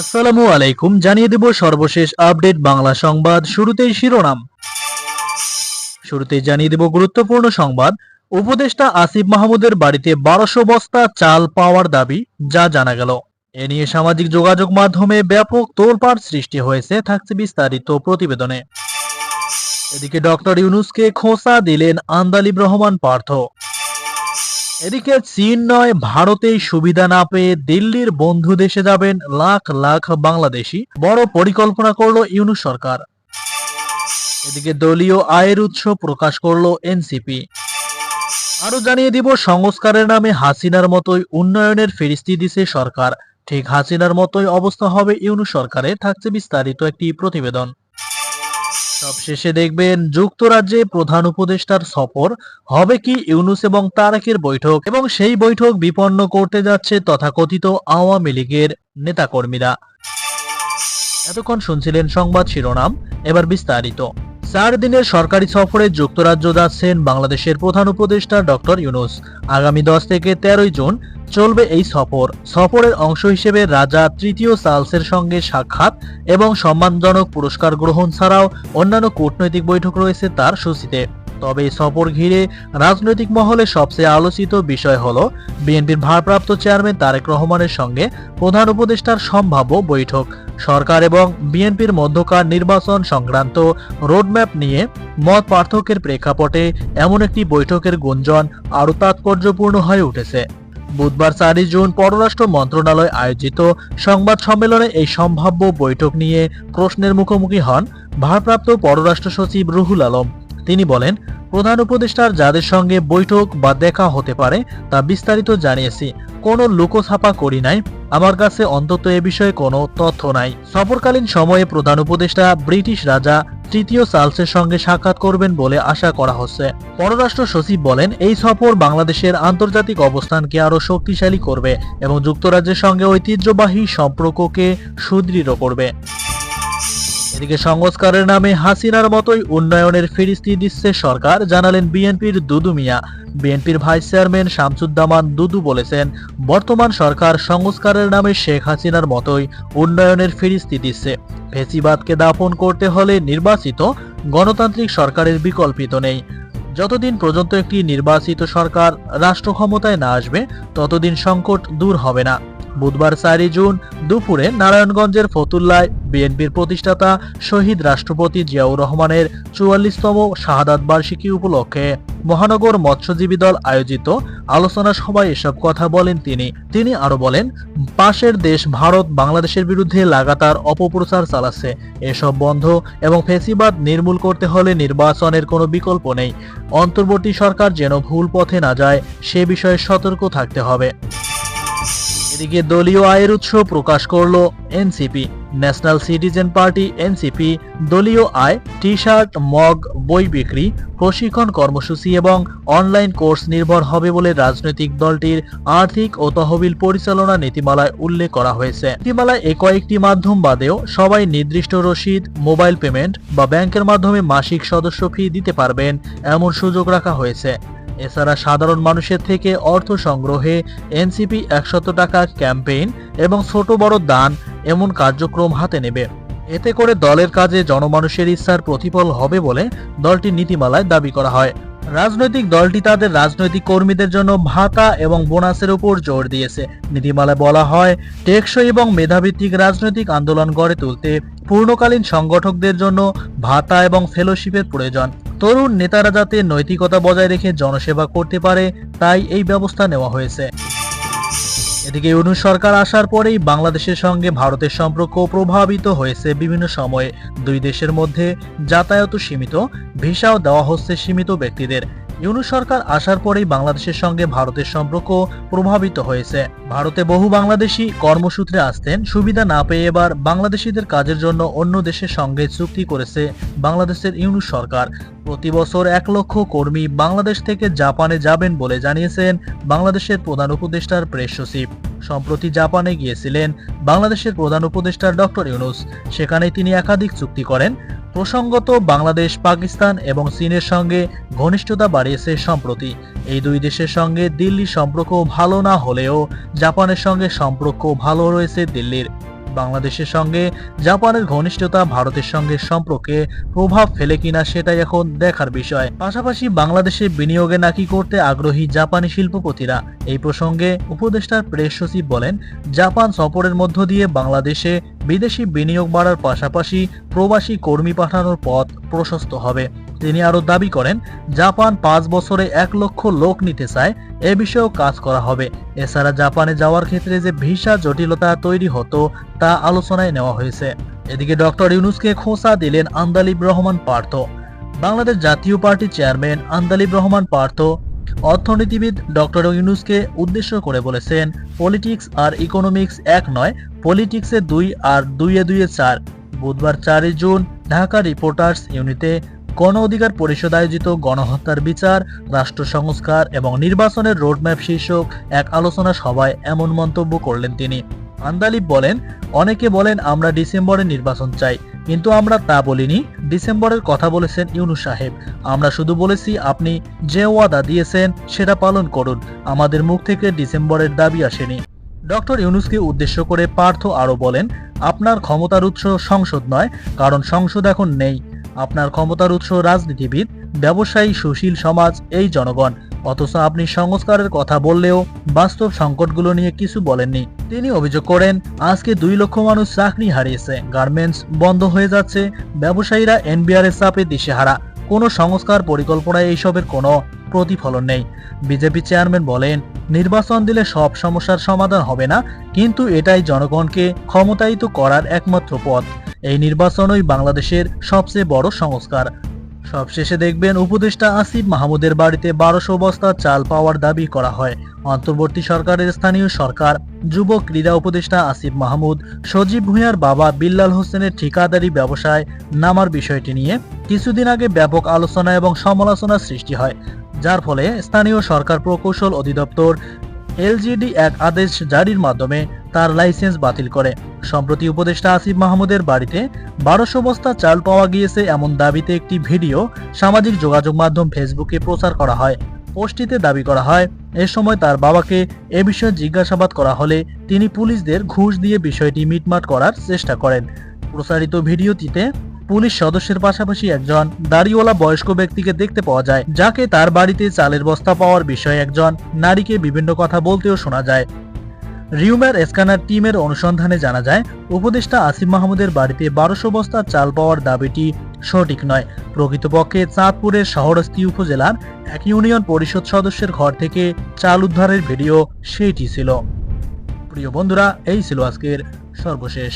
আসসালামু আলাইকুম, জানিয়ে দেব সর্বশেষ আপডেট বাংলা সংবাদ শুরুতেই শিরোনাম। শুরুতেই জানিয়ে দেব গুরুত্বপূর্ণ সংবাদ। উপদেষ্টা আসিফ মাহমুদের বাড়িতে বারোশো বস্তা চাল পাওয়ার দাবি, যা জানা গেল। এ নিয়ে সামাজিক যোগাযোগ মাধ্যমে ব্যাপক তোলপাড় সৃষ্টি হয়েছে, থাকছে বিস্তারিত প্রতিবেদনে। এদিকে ডক্টর ইউনুসকে খোসা দিলেন আন্দালিব রহমান পার্থ। এদিকে চীন নয়, ভারতেই সুবিধা না পেয়ে দিল্লির বন্ধু দেশে যাবেন লাখ লাখ বাংলাদেশি। বড় পরিকল্পনা করল ইউনুস সরকার। এদিকে দলীয় আয়ের উৎস প্রকাশ করল এনসিপি। আরও জানিয়ে দিব, সংস্কারের নামে হাসিনার মতোই উন্নয়নের ফেরিস্তি দিছে সরকার। ঠিক হাসিনার মতোই অবস্থা হবে ইউনু সরকারে থাকছে বিস্তারিত একটি প্রতিবেদন। সবশেষে দেখবেন যুক্তরাজ্যে প্রধান উপদেষ্টার সফর হবে কি ইউনুস এবং তারাকের বৈঠক, এবং সেই বৈঠক বিপন্ন করতে যাচ্ছে তথাকথিত আওয়ামী লীগের নেতাকর্মীরা। এতক্ষণ শুনছিলেন সংবাদ শিরোনাম, এবার বিস্তারিত। চার দিনের সরকারি সফরে যুক্তরাজ্য যাচ্ছেন বাংলাদেশের প্রধান উপদেষ্টা ডক্টর ইউনুস। আগামী দশ থেকে তেরোই জুন চলবে এই সফর। সফরের অংশ হিসেবে রাজা তৃতীয় চার্লসের সঙ্গে সাক্ষাৎ এবং সম্মানজনক পুরস্কার গ্রহণ ছাড়াও অন্যান্য কূটনৈতিক বৈঠক রয়েছে তার সূচিতে। তবে সফর ঘিরে রাজনৈতিক মহলে সবচেয়ে আলোচিত বিষয় হল, বিএনপির ভারপ্রাপ্ত চেয়ারম্যান তারেক রহমানের সঙ্গে প্রধান উপদেষ্টার সম্ভাব্য বৈঠক। সরকার এবং বিএনপির মধ্যকার নির্বাচন সংক্রান্ত রোডম্যাপ নিয়ে মত পার্থক্যের প্রেক্ষাপটে এমন একটি বৈঠকের গুঞ্জন আরও তাৎপর্যপূর্ণ হয়ে উঠেছে। বুধবার চারই জুন পররাষ্ট্র মন্ত্রণালয় আয়োজিত সংবাদ সম্মেলনে এই সম্ভাব্য বৈঠক নিয়ে প্রশ্নের মুখোমুখি হন ভারপ্রাপ্ত পররাষ্ট্র সচিব রুহুল আলম। তিনি বলেন, প্রধান উপদেষ্টার যাদের সঙ্গে বৈঠক বা দেখা হতে পারে, তা বিস্তারিত জানিয়েছি। কোনো লুকোছাপা করি নাই। আমার কাছে অন্তত এ বিষয়ে কোনো তথ্য নাই। সফরকালীন সময়ে প্রধান উপদেষ্টা ব্রিটিশ রাজা তৃতীয় চার্লসের সঙ্গে সাক্ষাৎ করবেন বলে আশা করা হচ্ছে। পররাষ্ট্র সচিব বলেন, এই সফর বাংলাদেশের আন্তর্জাতিক অবস্থানকে আরও শক্তিশালী করবে এবং যুক্তরাজ্যের সঙ্গে ঐতিহ্যবাহী সম্পর্ককে সুদৃঢ় করবে। এদিকে সংস্কারের নামে হাসিনার মতোই উন্নয়নের ফিরিস্তি দিচ্ছে সরকার, জানালেন বিএনপির দুদু মিয়া। বিএনপির ভাইস চেয়ারম্যান শামসুদ্দামান দুদু বলেছেন, বর্তমান সরকার সংস্কারের নামে শেখ হাসিনার মতোই উন্নয়নের ফিরিস্তি দিচ্ছে। ফেসিবাদকে দাপন করতে হলে নির্বাচিত গণতান্ত্রিক সরকারের বিকল্পিত নেই। যতদিন পর্যন্ত একটি নির্বাচিত সরকার রাষ্ট্র ক্ষমতায় না আসবে, ততদিন সংকট দূর হবে না। বুধবার চারই জুন দুপুরে নারায়ণগঞ্জের ফতুল্লায় বিএনপির প্রতিষ্ঠাতা শহীদ রাষ্ট্রপতি জিয়াউর রহমানের চুয়াল্লিশতম শাহাদাত বার্ষিকী উপলক্ষে মহানগর মৎস্যজীবী দল আয়োজিত আলোচনা সভায় এসব কথা বলেন তিনি। তিনি আরও বলেন, পাশের দেশ ভারত বাংলাদেশের বিরুদ্ধে লাগাতার অপপ্রচার চালাচ্ছে। এসব বন্ধ এবং ফেসিবাদ নির্মূল করতে হলে নির্বাচনের কোনো বিকল্প নেই। অন্তর্বর্তী সরকার যেন ভুল পথে না যায়, সে বিষয়ে সতর্ক থাকতে হবে। এদিকে দলীয় আয়ের উৎস প্রকাশ করল NCP. National citizen party NCP, দলীয় আয় টি শার্ট মগ, বই বিক্রি, প্রশিক্ষণ কর্মসূচি এবং অনলাইন কোর্স নির্ভর হবে বলে রাজনৈতিক দলটির আর্থিক ও তহবিল পরিচালনা নীতিমালায় উল্লেখ করা হয়েছে। নীতিমালায় এ কয়েকটি মাধ্যম বাদেও সবাই নির্দিষ্ট রসিদ, মোবাইল পেমেন্ট বা ব্যাংকের মাধ্যমে মাসিক সদস্য ফি দিতে পারবেন এমন সুযোগ রাখা হয়েছে। এছাড়া সাধারণ মানুষের থেকে অর্থ সংগ্রহে, এনসিপি একশত টাকা ক্যাম্পেইন এবং ছোট বড় দান এমন কার্যক্রম হাতে নেবে। এতে করে দলের কাজে জনমানুষের ইচ্ছার প্রতিফল হবে বলে দলটির নীতিমালায় দাবি করা হয়। রাজনৈতিক দলটি তাদের রাজনৈতিক কর্মীদের জন্য ভাতা এবং বোনাসের উপর জোর দিয়েছে। নীতিমালায় বলা হয়, টেকসই এবং মেধাভিত্তিক রাজনৈতিক আন্দোলন গড়ে তুলতে পূর্ণকালীন সংগঠকদের জন্য ভাতা এবং ফেলোশিপের প্রয়োজন। তরুণ নেতারা যাতে নৈতিকতা বজায় রেখে জনসেবা করতে পারে, তাই এই ব্যবস্থা নেওয়া হয়েছে। এদিকে ইউনু সরকার আসার পরেই বাংলাদেশের সঙ্গে ভারতের সম্পর্ক প্রভাবিত হয়েছে বিভিন্ন সময়ে। দুই দেশের মধ্যে যাতায়াত সীমিত, ভিসাও দেওয়া হচ্ছে সীমিত ব্যক্তিদের। ইউনুস সরকার আসার পরেই বাংলাদেশের সঙ্গে ভারতের সম্পর্ক প্রভাবিত হয়েছে। ভারতে বহু বাংলাদেশি কর্মসূত্রে আসতেন, সুবিধা না পেয়ে এবার বাংলাদেশিদের কাজের জন্য অন্য দেশের সঙ্গে চুক্তি করেছে বাংলাদেশের ইউনুস সরকার। প্রতি বছর এক লক্ষ কর্মী বাংলাদেশ থেকে জাপানে যাবেন বলে জানিয়েছেন বাংলাদেশের প্রধান উপদেষ্টার প্রেস সচিব। সম্প্রতি জাপানে গিয়েছিলেন বাংলাদেশের প্রধান উপদেষ্টা ডক্টর ইউনুস। সেখানে তিনি একাধিক চুক্তি করেন। প্রসঙ্গত, বাংলাদেশ, পাকিস্তান এবং চীনের সঙ্গে ঘনিষ্ঠতা বাড়িয়েছে সম্প্রতি। এই দুই দেশের সঙ্গে দিল্লির সম্পর্ক ভালো না হলেও জাপানের সঙ্গে সম্পর্ক ভালো রয়েছে দিল্লির। বাংলাদেশের সঙ্গে জাপানের ঘনিষ্ঠতা ভারতের সঙ্গে সম্পর্কে প্রভাব ফেলে কিনা সেটাই এখন দেখার বিষয়। পাশাপাশি বাংলাদেশে বিনিয়োগে নাকি করতে আগ্রহী জাপানি শিল্পপতিরা এই প্রসঙ্গে উপদেষ্টার প্রেস সচিব বলেন, জাপান সফরের মধ্য দিয়ে বাংলাদেশে বিদেশি বিনিয়োগ বাড়ার পাশাপাশি প্রবাসী কর্মী পাঠানোর পথ প্রশস্ত হবে। তিনি আরও দাবি করেন, জাপান পাঁচ বছরে এক লক্ষ লোক নিতে চায়, এ বিষয়েও কাজ করা হবে। এছাড়া জাপানে যাওয়ার ক্ষেত্রে যে ভিসা জটিলতা তৈরি হতো, তা আলোচনায় নেওয়া হয়েছে। এদিকে ডক্টর ইউনুসকে খোঁচা দিলেন আন্দালিব রহমান পার্থ। বাংলাদেশ জাতীয় পার্টি চেয়ারম্যান আন্দালিব রহমান পার্থ অর্থনীতিবিদ ডক্টর ইউনুসকে উদ্দেশ্য করে বলেছেন, পলিটিক্স আর ইকোনমিক্স এক নয়, পলিটিক্সে দুই আর দুইয়ে দুইয়ে চার। বুধবার চারই জুন ঢাকা রিপোর্টার্স ইউনিটে গণ অধিকার পরিষদ আয়োজিত গণহত্যার বিচার, রাষ্ট্র সংস্কার এবং নির্বাচনের রোডম্যাপ শীর্ষক এক আলোচনা সভায় এমন মন্তব্য করলেন তিনি। আন্দালিব বলেন, অনেকে বলেন আমরা ডিসেম্বরে নির্বাচন চাই, কিন্তু আমরা তা বলিনি। ডিসেম্বরের কথা বলেছেন ইউনুস সাহেব। আমরা শুধু বলেছি, আপনি যে ওয়াদা দিয়েছেন সেটা পালন করুন। আমাদের মুখ থেকে ডিসেম্বরের দাবি আসেনি। ডক্টর ইউনুসকে উদ্দেশ্য করে পার্থ আরও বলেন, আপনার ক্ষমতার উৎস সংসদ নয়, কারণ সংসদ এখন নেই। আপনার ক্ষমতার উৎস রাজনীতিবিদ, ব্যবসায়ী, সুশীল সমাজ, এই জনগণ। অথচ আপনি সংস্কারের কথা বললেও বাস্তব সংকটগুলো নিয়ে কিছু বলেননি। তিনি অভিযোগ করেন, আজকে দুই লক্ষ মানুষ চাকরি হারিয়েছে। গার্মেন্টস বন্ধ হয়ে যাচ্ছে, ব্যবসায়ীরা এনবিআর এর চাপে দিশেহারা। কোনো সংস্কার পরিকল্পনায় এইসবের কোনো প্রতিফলন নেই। বিজেপি চেয়ারম্যান বলেন, নির্বাচন দিলে সব সমস্যার সমাধান হবে না, কিন্তু এটাই জনগণকে ক্ষমতায়িত করার একমাত্র পথ। এই নির্বাচনই বাংলাদেশের সবচেয়ে বড় সংস্কার। সবশেষে দেখবেন উপদেষ্টা আসিফ মাহমুদের বাড়িতে বারোশো বস্তা চাল পাওয়ার দাবি করা হয়। অন্তর্বর্তী সরকারের স্থানীয় সরকার, যুব ক্রীড়া উপদেষ্টা আসিফ মাহমুদ, সজীব ভূঁইয়ার বাবা বিল্লাল হোসেনের ঠিকাদারি ব্যবসায় নামার বিষয়টি নিয়ে কিছুদিন আগে ব্যাপক আলোচনা এবং সমালোচনা সৃষ্টি হয়। যার ফলে স্থানীয় সরকার প্রকৌশল অধিদপ্তর এলজিডি এক আদেশ জারির মাধ্যমে তার লাইসেন্স বাতিল করে। সম্প্রতি উপদেষ্টা আসিফ মাহমুদের বাড়িতে বারোশো বস্তা চাল পাওয়া গিয়েছে এমন দাবিতে একটি ভিডিও সামাজিক যোগাযোগ মাধ্যম ফেসবুকে প্রচার করা হয়। পোস্টটিতে দাবি করা হয়, এ সময় তার বাবাকে এ বিষয়ে জিজ্ঞাসাবাদ করা হলে তিনি পুলিশদের ঘুষ দিয়ে বিষয়টি মিটমাট করার চেষ্টা করেন। প্রচারিত ভিডিওটিতে পুলিশ সদস্যের পাশাপাশি একজন দাড়িওয়ালা বয়স্ক ব্যক্তিকে দেখতে পাওয়া যায়, যাকে তার বাড়িতে চালের বস্তা পাওয়ার বিষয়ে একজন নারীকে বিভিন্ন কথা বলতেও শোনা যায়। রিউমার স্ক্যানার টিমের অনুসন্ধানে জানা যায়, উপদেষ্টা আসিফ মাহমুদের বাড়িতে বারোশো বস্তা চাল পাওয়ার দাবিটি সঠিক নয়। প্রকৃতপক্ষে চাঁদপুরের শহরস্থী উপজেলার এক ইউনিয়ন পরিষদ সদস্যের ঘর থেকে চাল উদ্ধারের ভিডিও সেইটি ছিল। প্রিয় বন্ধুরা, এই ছিল আজকের সর্বশেষ।